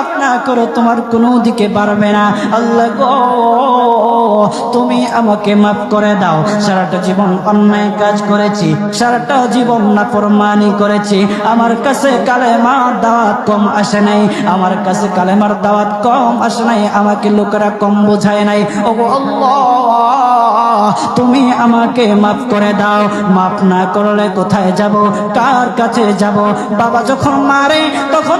মাফ না করো, তোমার কোনো দিকে পারবে না। আল্লাহ গো, তুমি আমাকে মাফ করে দাও। সারাটা জীবন অন্যায় কাজ করেছি, সারাটা জীবন নাফরমানি করেছি। আমার কাছে কালেমার দাওয়াত কম আসে নাই, আমার কাছে কালেমার দাওয়াত কম আসে নাই, আমাকে লোকেরা কম বোঝায় নাই। ও তুমি আমাকে মাফ করে দাও। মাফ না করলে কোথায় যাব? কার কাছে যাব? বাবা যখন মারে, তখন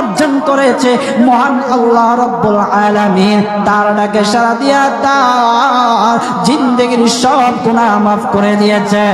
অর্জন করেছে মহান আল্লাহ রব্বুল আলামিন। তার ডাকে সারা দিয়া তার জিন্দগির সব গুণা মাফ করে দিয়েছে